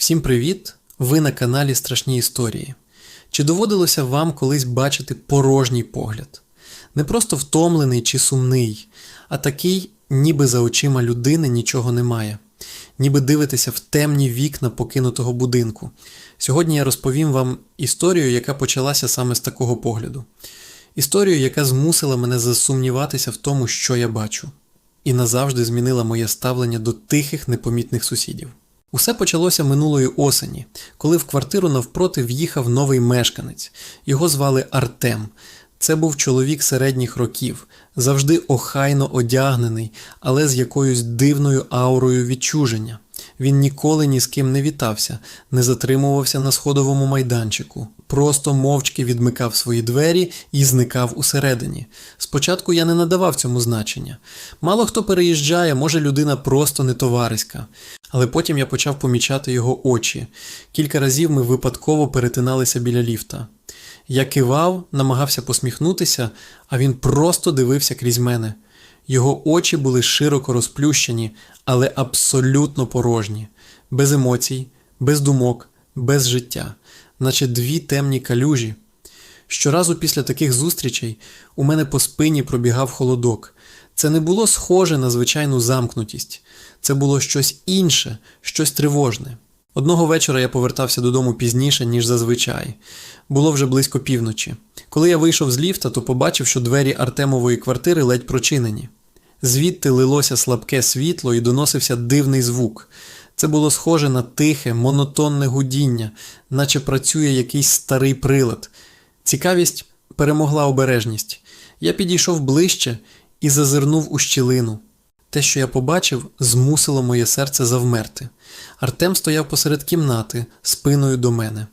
Всім привіт! Ви на каналі Страшні Історії. Чи доводилося вам колись бачити порожній погляд? Не просто втомлений чи сумний, а такий, ніби за очима людини нічого немає, ніби дивитеся в темні вікна покинутого будинку. Сьогодні я розповім вам історію, яка почалася саме з такого погляду. Історію, яка змусила мене засумніватися в тому, що я бачу, і назавжди змінила моє ставлення до тихих непомітних сусідів. Усе почалося минулої осені, коли в квартиру навпроти в'їхав новий мешканець. Його звали Артем. Це був чоловік середніх років, завжди охайно одягнений, але з якоюсь дивною аурою відчуження. Він ніколи ні з ким не вітався, не затримувався на сходовому майданчику, просто мовчки відмикав свої двері і зникав усередині. Спочатку я не надавав цьому значення. Мало хто переїжджає, може людина просто не товариська. Але потім я почав помічати його очі. Кілька разів ми випадково перетиналися біля ліфта. Я кивав, намагався посміхнутися, а він просто дивився крізь мене. Його очі були широко розплющені, але абсолютно порожні, без емоцій, без думок, без життя, наче дві темні калюжі. Щоразу після таких зустрічей у мене по спині пробігав холодок. Це не було схоже на звичайну замкнутість, це було щось інше, щось тривожне. Одного вечора я повертався додому пізніше, ніж зазвичай. Було вже близько півночі. Коли я вийшов з ліфта, то побачив, що двері Артемової квартири ледь прочинені. Звідти лилося слабке світло і доносився дивний звук. Це було схоже на тихе, монотонне гудіння, наче працює якийсь старий прилад. Цікавість перемогла обережність. Я підійшов ближче і зазирнув у щілину. Те, що я побачив, змусило моє серце завмерти. Артем стояв посеред кімнати, спиною до мене.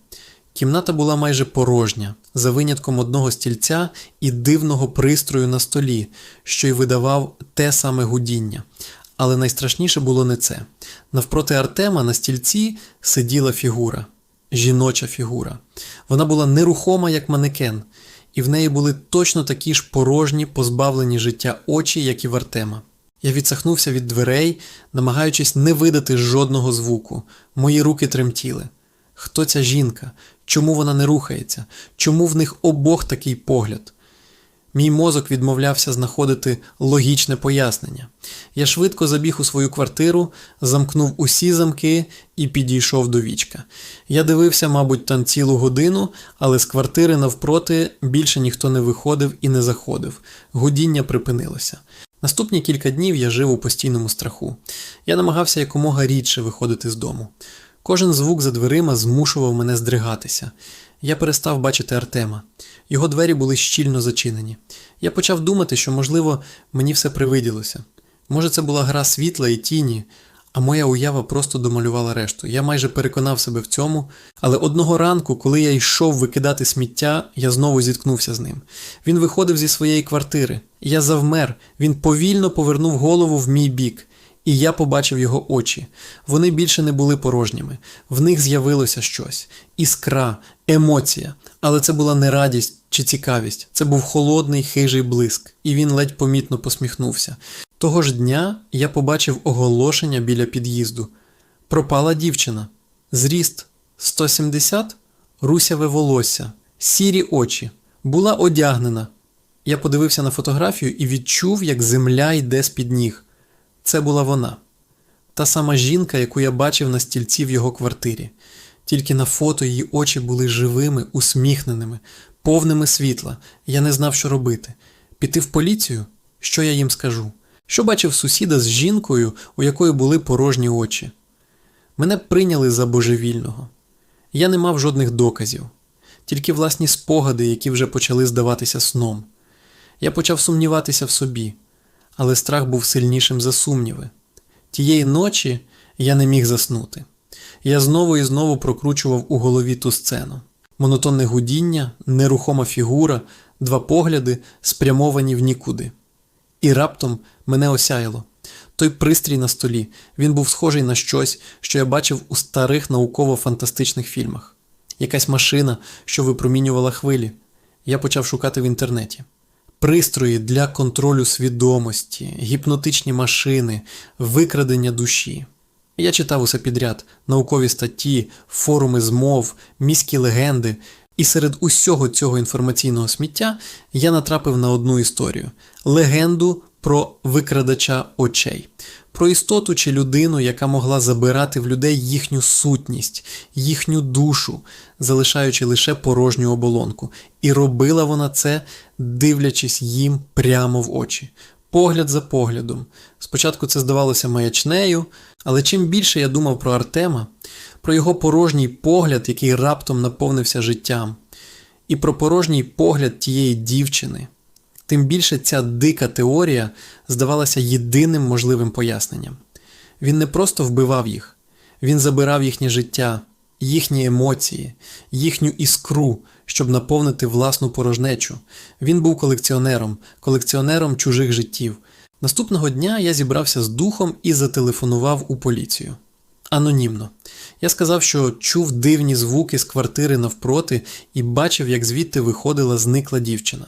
Кімната була майже порожня, за винятком одного стільця і дивного пристрою на столі, що й видавав те саме гудіння. Але найстрашніше було не це. Навпроти Артема на стільці сиділа фігура, жіноча фігура. Вона була нерухома, як манекен, і в неї були точно такі ж порожні, позбавлені життя очі, як і в Артема. Я відсахнувся від дверей, намагаючись не видати жодного звуку. Мої руки тремтіли. Хто ця жінка? Чому вона не рухається? Чому в них обох такий погляд? Мій мозок відмовлявся знаходити логічне пояснення. Я швидко забіг у свою квартиру, замкнув усі замки і підійшов до вічка. Я дивився, мабуть, там цілу годину, але з квартири навпроти більше ніхто не виходив і не заходив. Гудіння припинилося. Наступні кілька днів я жив у постійному страху. Я намагався якомога рідше виходити з дому. Кожен звук за дверима змушував мене здригатися. Я перестав бачити Артема. Його двері були щільно зачинені. Я почав думати, що, можливо, мені все привиділося. Може, це була гра світла і тіні, а моя уява просто домалювала решту. Я майже переконав себе в цьому, але одного ранку, коли я йшов викидати сміття, я знову зіткнувся з ним. Він виходив зі своєї квартири. Я завмер, він повільно повернув голову в мій бік. І я побачив його очі. Вони більше не були порожніми. В них з'явилося щось іскра, емоція. Але це була не радість чи цікавість. Це був холодний хижий блиск, і він ледь помітно посміхнувся. Того ж дня я побачив оголошення біля під'їзду. Пропала дівчина. Зріст 170, русяве волосся, сірі очі, була одягнена. Я подивився на фотографію і відчув, як земля йде з-під ніг. Це була вона, та сама жінка, яку я бачив на стільці в його квартирі. Тільки на фото її очі були живими, усміхненими, повними світла. Я не знав, що робити. Піти в поліцію? Що я їм скажу? Що бачив сусіда з жінкою, у якої були порожні очі? Мене прийняли за божевільного. Я не мав жодних доказів, тільки власні спогади, які вже почали здаватися сном. Я почав сумніватися в собі але страх був сильнішим за сумніви. Тієї ночі я не міг заснути. Я знову і знову прокручував у голові ту сцену. Монотонне гудіння, нерухома фігура, два погляди, спрямовані в нікуди. І раптом мене осяяло. Той пристрій на столі, він був схожий на щось, що я бачив у старих науково-фантастичних фільмах. Якась машина, що випромінювала хвилі. Я почав шукати в інтернеті пристрої для контролю свідомості, гіпнотичні машини, викрадення душі. Я читав усе підряд: наукові статті, форуми змов, міські легенди. І серед усього цього інформаційного сміття я натрапив на одну історію легенду про викрадача очей, про істоту чи людину, яка могла забирати в людей їхню сутність, їхню душу, залишаючи лише порожню оболонку. І робила вона це, дивлячись їм прямо в очі, погляд за поглядом. Спочатку це здавалося маячнею, але чим більше я думав про Артема, про його порожній погляд, який раптом наповнився життям, і про порожній погляд тієї дівчини, тим більше ця дика теорія здавалася єдиним можливим поясненням. Він не просто вбивав їх, він забирав їхнє життя, їхні емоції, їхню іскру, щоб наповнити власну порожнечу. Він був колекціонером, колекціонером чужих життів. Наступного дня я зібрався з духом і зателефонував у поліцію. Анонімно. Я сказав, що чув дивні звуки з квартири навпроти і бачив, як звідти виходила зникла дівчина.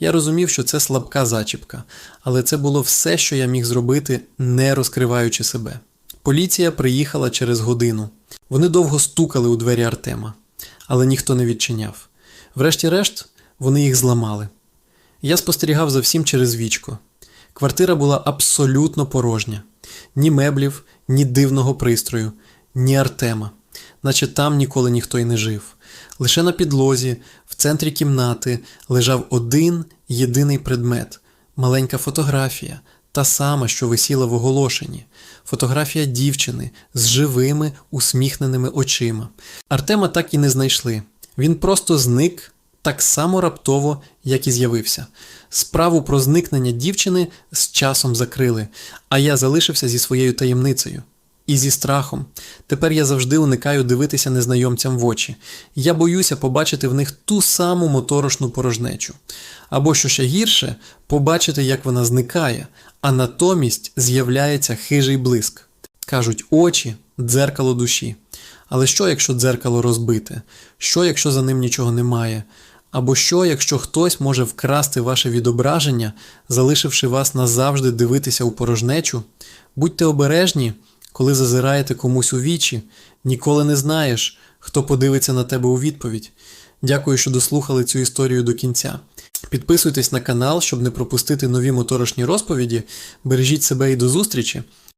Я розумів, що це слабка зачіпка, але це було все, що я міг зробити, не розкриваючи себе. Поліція приїхала через годину. Вони довго стукали у двері Артема, але ніхто не відчиняв. Врешті-решт, вони їх зламали. Я спостерігав за всім через вічко. Квартира була абсолютно порожня: ні меблів, ні дивного пристрою, ні Артема, наче там ніколи ніхто й не жив. Лише на підлозі, центрі кімнати, лежав один єдиний предмет маленька фотографія, та сама, що висіла в оголошенні. Фотографія дівчини з живими усміхненими очима. Артема так і не знайшли. Він просто зник так само раптово, як і з'явився. Справу про зникнення дівчини з часом закрили, а я залишився зі своєю таємницею. І зі страхом. Тепер я завжди уникаю дивитися незнайомцям в очі. Я боюся побачити в них ту саму моторошну порожнечу. Або, що ще гірше, побачити, як вона зникає, а натомість з'являється хижий блиск. Кажуть, очі дзеркало душі. Але що, якщо дзеркало розбите? Що, якщо за ним нічого немає? Або що, якщо хтось може вкрасти ваше відображення, залишивши вас назавжди дивитися у порожнечу? Будьте обережні, коли зазираєте комусь у вічі, ніколи не знаєш, хто подивиться на тебе у відповідь. Дякую, що дослухали цю історію до кінця. Підписуйтесь на канал, щоб не пропустити нові моторошні розповіді. Бережіть себе і до зустрічі!